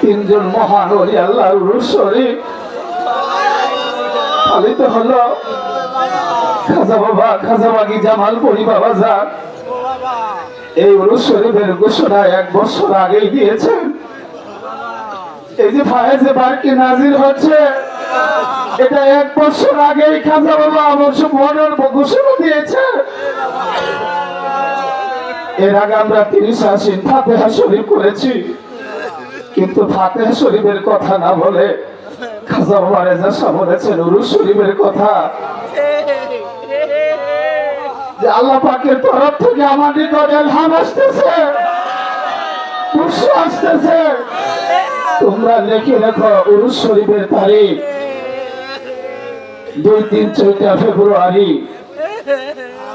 তিনজন মহান অলি শরীফ পালিত হলো খাজা বাবা, খাজা বাগি জামাল পরি বাবা যান এই উরুস শরীফের ঘোষণা এক বছর আগেই দিয়েছেন। এই যে ফায়েজে বারকে নাজির হচ্ছে, এটা এক বছর আগেই খাজা বাবা অবশ্য মনের ঘোষণা দিয়েছে। এর আগে আমরা তিরিশ আসিন ফাতেহা শরীফ করেছি কিন্তু ফাতেহা শরীফের কথা না বলে বলেছেন শরীফের কথা। আসতেছে তোমরা লিখে রেখো উরুস শরীফের তারিখ। দুই তিন চৌঠা ফেব্রুয়ারি।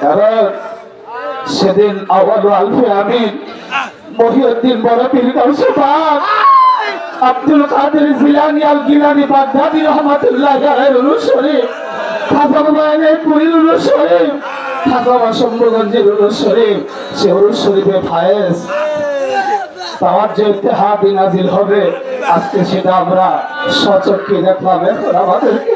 কারণ সেদিন আওয়াল আলফে আমিন মহিউদ্দিন বড় পীর গাউসে পাক আব্দুল কাদের জিলানি আল গিলানি বাগদাদি রহমাতুল্লাহ আলাইহির উরুস খাজা বাবায়ের পুরীর উরুস খাজা বাসম্বগঞ্জের শরীফ সে শরীফে ফায়েজ। পাওয়ার যে ইতিহাদি নাজিল হবে আজকে সেটা আমরা সচক্ষে দেখলাম। এখন আমাদেরকে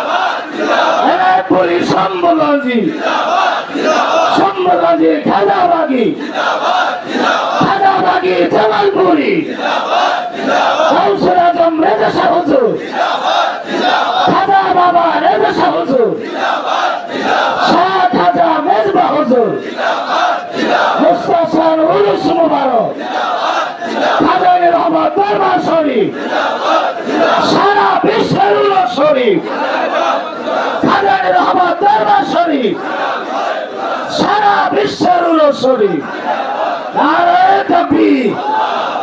সম্বলজি সম্বলজি খাজা বাগি খাজা বাগি জামালপুরি। কাউসুল আজম রেজা শাহ খাজা বাবা রেজা হুজুর। শাহ খাজা মেজবা হুজুর। মুস্তাফার উরুস মুবারক। খাজানি রহমত দরবার শরীফ। সারা বিশ্বের উরুস শরীফ। খাজানি রহমত দরবার শরীফ সারা বিশ্বের উরুস শরীফ নারে তকবীর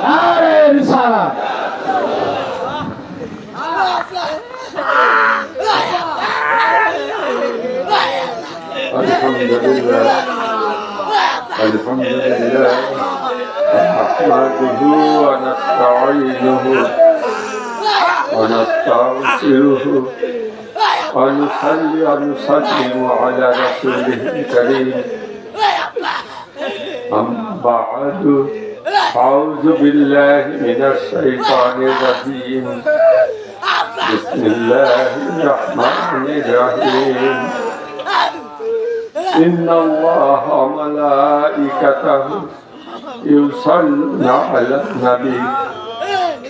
নারে রিসালাত الحمد لله الحمد لله نحمده ونستعينه ونستغفره ونصلي ونسلم على رسوله الكريم. أما بعد؟ أعوذ بالله من الشيطان الرجيم. بسم الله الرحمن الرحيم. إن الله وملائكته يصلون على النبي.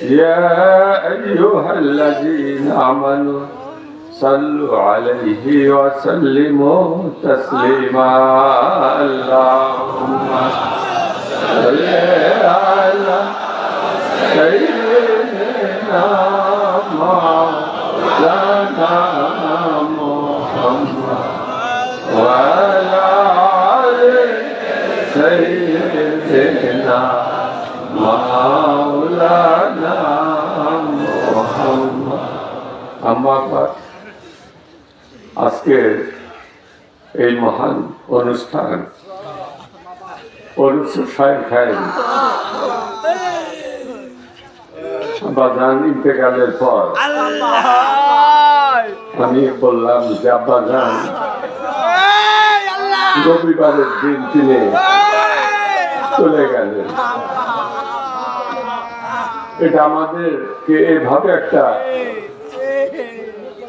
يا أيها الذين آمنوا صلوا عليه وسلموا تسليما. اللهم صل على سيدنا অনুষ্ঠান খায়। বাজান ইন্তেকালের পর আমি বললাম যে আব্বা যান রবিবারের দিন তিনি চলে গেলেন। এটা আমাদেরকে এভাবে একটা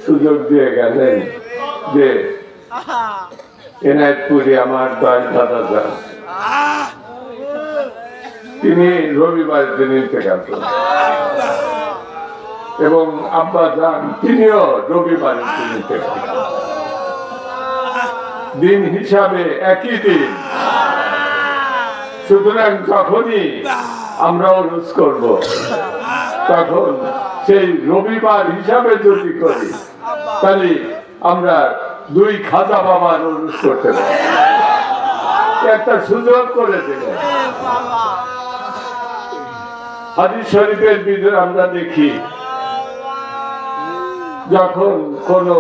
সুযোগ দিয়ে গেলেন যে এনায়তপুরে আমার দয় দাদা যান। তিনি রবিবারের দিন ইন্তেকাল করেন এবং আব্বা যান তিনিও রবিবারের দিন ইন্তেকাল। দিন হিসাবে একই দিন। সুতরাং যখনই আমরা রোজ করব, তখন সেই রবিবার হিসাবে যদি করি, তাহলে আমরা দুই খাজা বাবার অনুষ করতে পারি। একটা সুযোগ করে দেবেন হাদিস শরীফের ভিতরে আমরা দেখি, যখন কোনো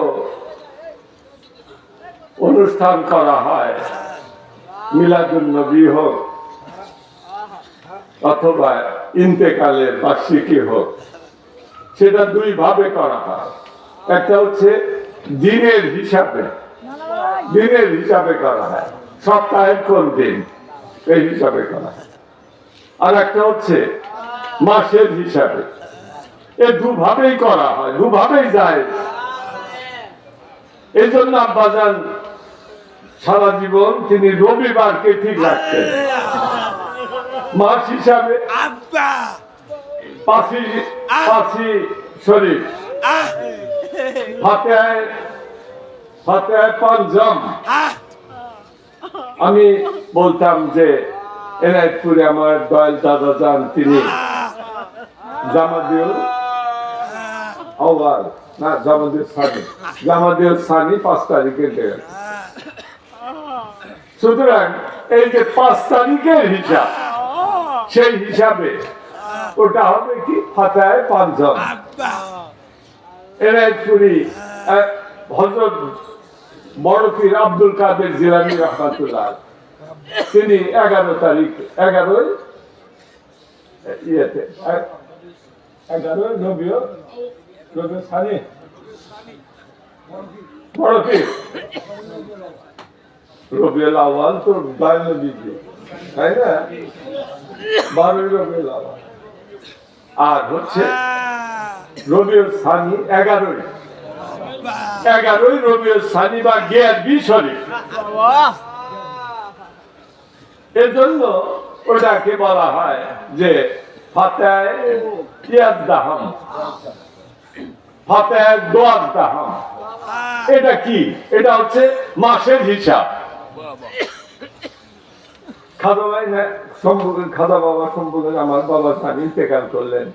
অনুষ্ঠান করা হয় মিলাদুল নবী হোক, অথবা ইন্তেকালের বার্ষিকী হোক, সেটা দুই ভাবে করা হয়। একটা হচ্ছে দিনের হিসাবে দিনের হিসাবে করা হয়, সপ্তাহের কোন দিন, এই হিসাবে করা হয়। আর একটা হচ্ছে মাসের হিসাবে। এ দুভাবেই করা হয় দুভাবেই যায়। এই জন্য আব্বাজান সারা জীবন তিনি রবিবারকে ঠিক রাখতেন। মাস হিসাবে পাঁচি পাঁচি শরীফ। আমি বলতাম যে এনায়তপুরে আমার দয়াল দাদা যান তিনি। জামাদিউল আওয়াল না জামাদিউল সানি জামাদিউল সানি পাঁচ তারিখে দেন সুতরাং এই যে পাঁচ তারিখের হিসাব, সেই হিসাবে ওটা হবে কি? ফাতায় আব্বা এনায়তপুরি হজরত পীর আব্দুল কাদের জিলানি রহমাতুল্লাহ। তিনি এগারো তারিখ, এগারোই ইয়েতে এগারোই রবিও রবি সানি। বড় পীর রবিউল আওয়াল তো বায়োলজি তাই না? বারোই রবিউল আওয়াল আর হচ্ছে রবিউল সানি এগারোই। এগারোই রবিউল সানি বা গিয়ার বি শরীফ এজন্য ওটাকে বলা হয় যে ফাতায় ইয়াদ দাহাম ফাতায় দোয়াজ দাহাম এটা কি? এটা হচ্ছে মাসের হিসাব। খাদা ভাই সম্পর্কে খাদা বাবা সম্পর্কে আমার বাবা স্বামী ইন্তেকাল করলেন।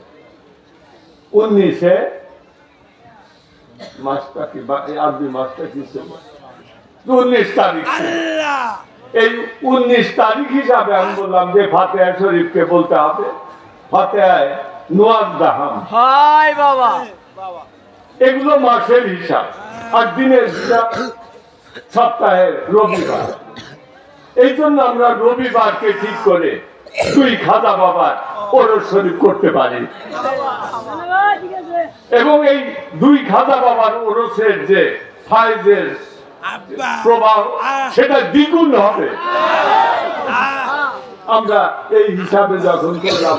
উনিশে মাসটা কি আরবি মাসটা কি ছিল? উনিশ তারিখ। এই উনিশ তারিখ হিসাবে আমি বললাম যে ফাতেহা শরীফকে বলতে হবে। ফাতেহায় নোয়াজ দাহাম হাই বাবা। এগুলো মাসের হিসাব আর দিনের হিসাব সপ্তাহের রবিবার। এই জন্য আমরা রবিবারকে ঠিক করে দুই খাজা বাবার ওরস শরীফ করতে পারি। এবং এই দুই খাজা বাবার ওরসের যে ফাইজের প্রবাহ সেটা দ্বিগুণ হবে। আমরা এই হিসাবে যখন করলাম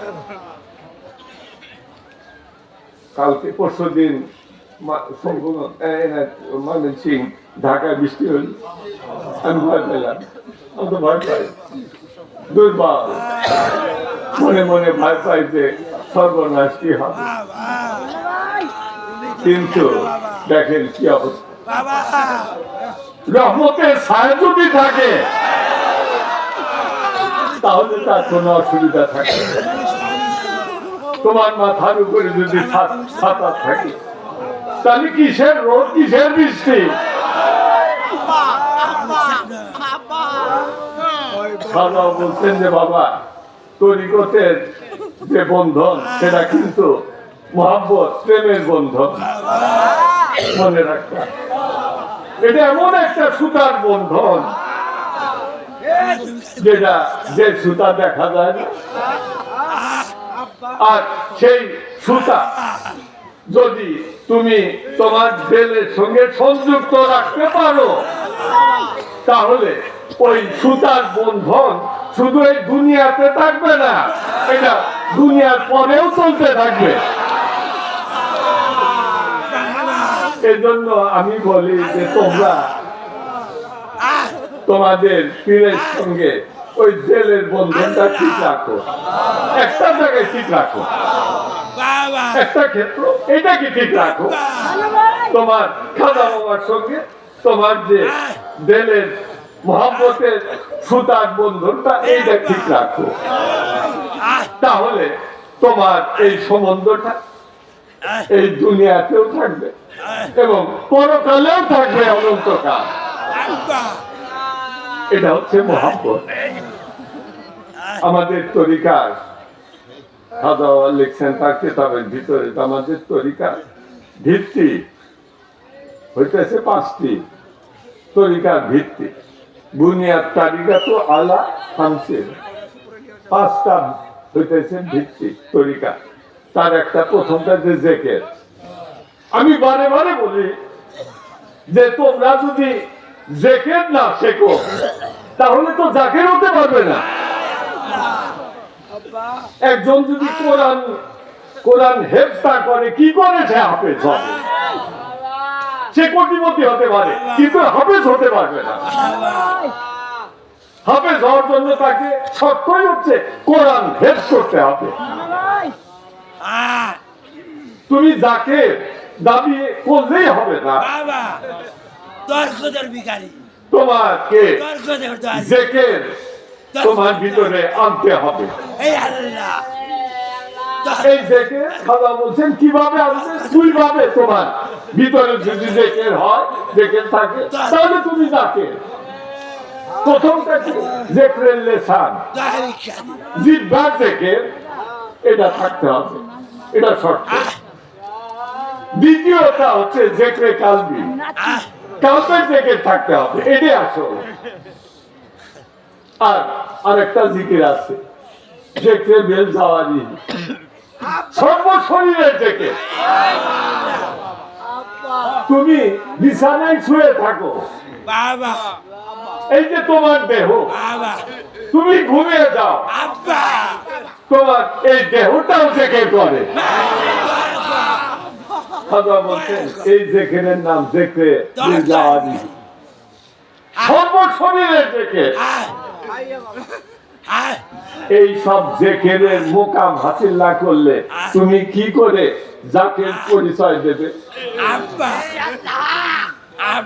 কালকে পরশু দিন ময়মন সিং ঢাকায় বৃষ্টি হল। আমি ভয় পেলাম। আমি তো ভয় পাই। দুর্বল মনে মনে ভয় পাই যে সর্বনাশ কি হবে। কিন্তু দেখেন কি অবস্থা। রহমতের ছায়া যদি থাকে, তাহলে তার কোনো অসুবিধা থাকে না। তোমার মাথার উপরে যদি ছাতা থাকে, তাহলে কিসের রোদ, কিসের বৃষ্টি বলছেন যে, বাবা, তরিকতের যে বন্ধন, সেটা কিন্তু মহাব্বত, প্রেমের বন্ধন মনে রাখবা, এটা এমন একটা সুতার বন্ধন, যেটা যে সুতা দেখা যায়। আর সেই সুতা যদি তুমি তোমার বেলের সঙ্গে সংযুক্ত রাখতে পারো, তাহলে ওই সুতার বন্ধন শুধু এই দুনিয়াতে থাকবে না, এটা দুনিয়ার পরেও চলতে থাকবে। এজন্য আমি বলি যে তোমরা তোমাদের পীরের সঙ্গে ওই জেলের বন্ধনটা ঠিক রাখো। একটা জায়গায় ঠিক রাখো। একটা ক্ষেত্র এটা কি ঠিক রাখো? তোমার খাজা বাবার সঙ্গে তোমার যে জেলের মহাব্বতের সুতার বন্ধনটা এইটা ঠিক রাখো। তাহলে তোমার এই সম্বন্ধটা এই দুনিয়াতেও থাকবে এবং পরকালেও থাকবে অনন্তকাল। এটা হচ্ছে মহাব্বত। আমাদের তরিকার। খাজা লিখছেন, তার কিতাবের ভিতরে আমাদের তরিকার। ভিত্তি। হইতেছে পাঁচটি। তরিকার ভিত্তি। বুনিয়াদ তালিকা তো আলা খামসের। পাঁচটা হইতেছে ভিত্তি, তরিকা। তার একটা প্রথমটা যে জেকের। আমি বারে বারে বলি যে তোমরা যদি জেকের না, শেখো। তাহলে তো জাকের হতে পারবে না। একজন যদি কোরআন কোরআন হেফতা করে, কি করে সে হাফেজ হবে? সে কোটিপতি হতে পারে, কিন্তু হাফেজ হতে পারবে না। হাফেজ হওয়ার জন্য তাকে সত্যই হচ্ছে কোরআন হেফ করতে হবে। তুমি যাকে দাবি করলেই হবে না। তোমাকে জেকের তোমার ভিতরে আনতে হবে। এই আল্লাহ। এই জেকে খালা বলছেন কীভাবে আসবে দুইভাবে তোমার ভিতরে যদি জেকের হয় জেকের থাকে তাহলে তুমি যাকে? প্রথমটা কি? জেকরের লেসান দশ জেকের এটা থাকতে হবে। এটা শর্ত। দ্বিতীয়টা হচ্ছে জেকরে কালবি। আহ কালবের থাকতে হবে। এটাই আসল। আর আরেকটা জিকির আছে। বেল যাওয়ারি সর্বশরীরের থেকে তুমি বিছানায় শুয়ে থাকো। বাবা। এই যে তোমার দেহ। তুমি ঘুমিয়ে যাও। তোমার এই দেহটাও জেকে করে। খাজা বলছেন এই জেকেরের নাম জেকে সর্বশরীরের জেকে এই সব জেকেরের মোকাম হাসিল না করলে তুমি কি করে জাকের পরিচয় দেবে?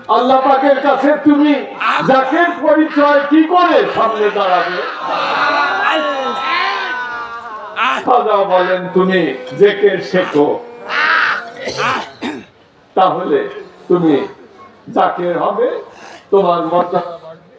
আল্লাহ পাকের কাছে তুমি জাকের পরিচয় কি করে সামনে দাঁড়াবে? বলেন তুমি জেকের শেখো। তাহলে তুমি যাকে হবে তোমার মর্যাদা বাড়বে।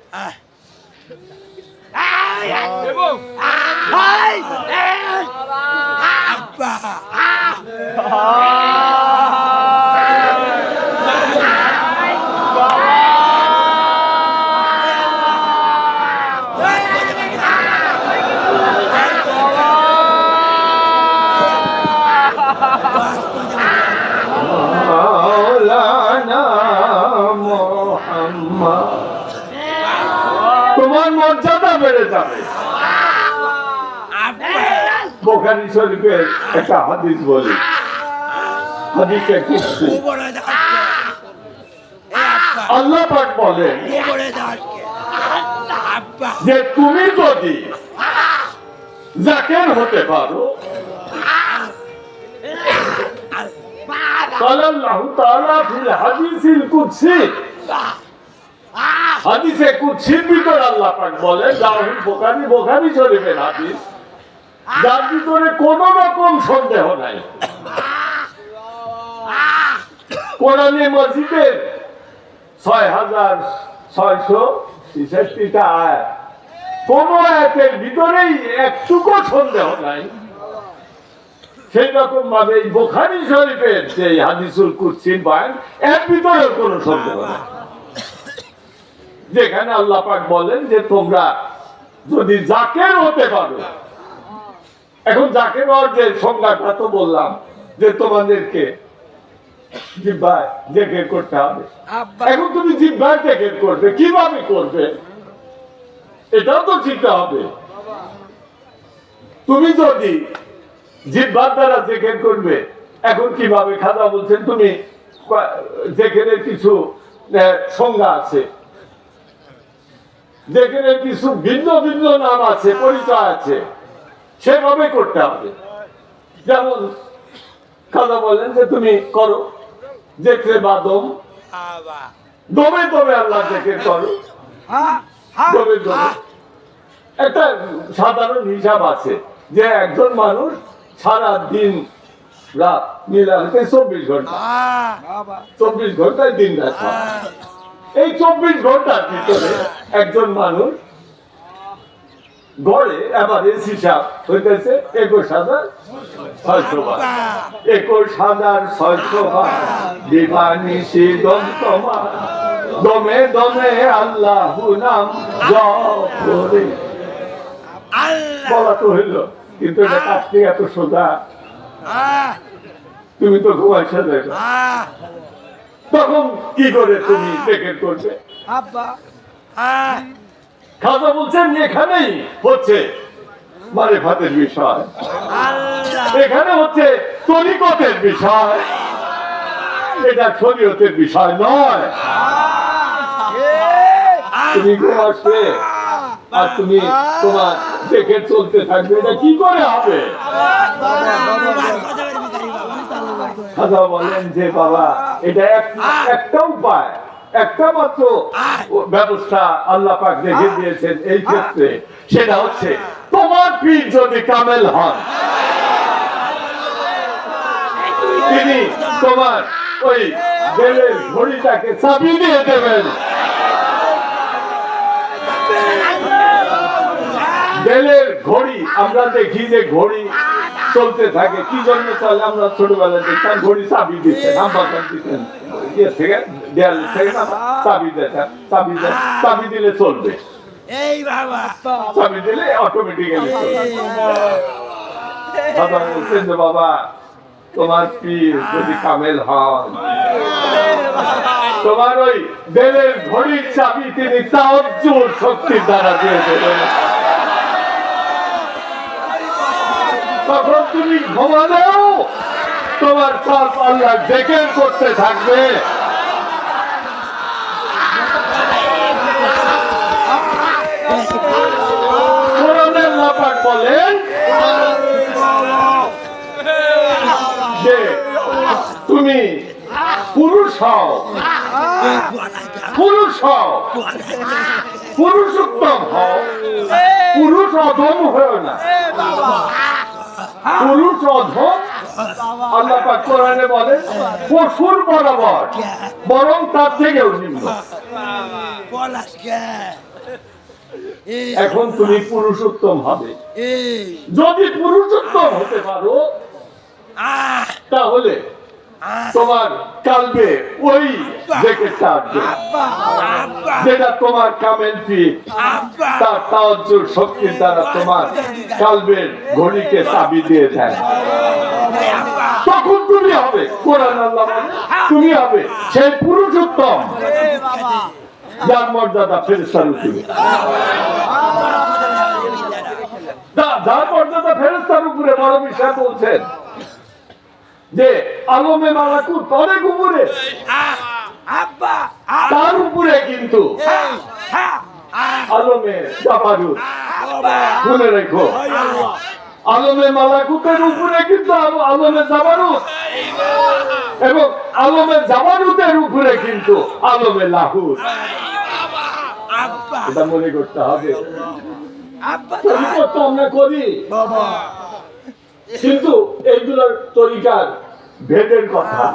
বোখারি শরীফের একটা হাদিস বলি হাদিসে কুৎসি উপরে দাঁড়কে এই আব্বা আল্লাহ পাক বলেন উপরে দাঁড়কে আব্বা যে তুমি যদি জাকের হতে পারো قال الله تعالى في الحديث القدسي হাদিসে কুৎসির ভিতর আল্লাহ পাক বলে জাহিদ বোখারি বোখারি শরীফের হাদিস যার ভিতরে কোন রকম সন্দেহ নাই। কোরআনে মসজিদের ছয় হাজার ছয়শো কোন ভিতরেই একটুকু সন্দেহ নাই। সেই রকম ভাবে বোখারি শরীফের যে হাদিসুল কুৎসির বয়ান, এর ভিতরেও কোনো সন্দেহ নাই। যেখানে আল্লাহ পাক বলেন যে তোমরা যদি জাকের হতে পারো এখন যাকে হওয়ার যে সংজ্ঞাটা তো বললাম যে তোমাদেরকে জিব্বায় করতে হবে। এখন তুমি জিব্বায় করবে কীভাবে করবে? এটাও তো শিখতে হবে। তুমি যদি জিব্বার দ্বারা জেকের করবে এখন কীভাবে খাজা বলছেন তুমি? জেকেরের কিছু সংজ্ঞা আছে। জেকেরের কিছু ভিন্ন ভিন্ন নাম আছে পরিচয় আছে। সেভাবে করতে হবে। যেমন খাজা বলেন যে, তুমি করো দেখলে বা দম। দমে দমে আল্লাহ দেখে করো। দমে দমে। একটা সাধারণ হিসাব আছে যে, একজন মানুষ সারা দিন রাত মিলাতে চব্বিশ ঘণ্টা। চব্বিশ ঘন্টায় দিন রাত এই চব্বিশ ঘণ্টার ভিতরে একজন মানুষ গড়ে এভারেজ হিসাব হইতেছে একুশ হাজার ছয়শো বার। একুশ হাজার ছয়শো বার। দিবানিসি দম তোমার দমে দমে আল্লাহ নাম জপ করে। আল্লাহ। বলা তো হইল কিন্তু এটা কাজটি এত সোজা? তুমি তো ঘুমাইছো দেখো তখন কি করে তুমি দেখে করবে? আহ। খাজা বলছেন এখানেই হচ্ছে মানে ভাতের বিষয়। এখানে হচ্ছে তরিকতের বিষয়। এটা শরীয়তের বিষয় নয়। তুমি ঘুমাসবে আর তুমি তোমার দেখে চলতে থাকবে। এটা কি করে হবে? খাজা বলেন যে বাবা এটা এক একটা উপায়। একটা মাত্র ব্যবস্থা আল্লাহ পাক রেখে দিয়েছেন এই ক্ষেত্রে সেটা হচ্ছে তোমার পীর যদি কামেল হন তিনি তোমার ওই বেলের ঘড়িটাকে চাবি দিয়ে দেবেন। বেলের ঘড়ি আমরা দেখি যে ঘড়ি চলতে থাকে। কি জন্য চলে আমরা ছোটবেলায় দেখতাম ঘড়ি চাবি দিতেন ইয়ে থেকে দেয়াল থেকে চাবি দিতেন চাবি চাবি দিলে চলবে। এই বাবা। চাবি দিলে অটোমেটিক্যালি চলবে। দাদা বলছেন যে বাবা তোমার পীর যদি কামেল হন তোমার ওই বেলের ঘড়ির চাবি তিনি তাজ্জুর শক্তির দ্বারা দিয়ে দেবেন। তখন তুমি ঘুমালেও তোমার সব আল্লাহ ডেকে করতে থাকবে। তুমি পুরুষ হও। পুরুষ হও। পুরুষ উত্তম হও। পুরুষ অধম হও না। পুরুষ অধম আল্লাহ পাক কোরআনে বলেন পশুর বরাবর বরং তার থেকেও নিম্ন এখন তুমি পুরুষোত্তম হবে। যদি পুরুষোত্তম হতে পারো তাহলে তোমার কালবে ওই জ্যাকেটটা আসবে যেটা তোমার কামেল পি তার তাওয়াজ্জুর শক্তির দ্বারা তোমার কালবের ঘড়িকে চাবি দিয়ে দেয়। তখন তুমি হবে কোরআন আল্লাহ তুমি হবে সেই পুরুষোত্তম যার মর্যাদা ফেরেস্তার উপরে। যা- যার মর্যাদা ফেরেস্তার উপরে বড় বিষয় বলছেন। যে আলমে মালাকুত অনেক উপরে। আহ তার উপরে কিন্তু হ্যাঁ হ্যাঁ। আলমে আব্বা। মনে রেখো। আলমে মালাকুতের উপরে কিন্তু আলো- আলমে জাবারুত এবং আলমে জাবারুতের উপরে কিন্তু আলমে লাহুত এটা মনে করতে হবে। আব্বা। করি। বাবা। কিন্তু এইগুলোর তরিকার ভেদের কথা।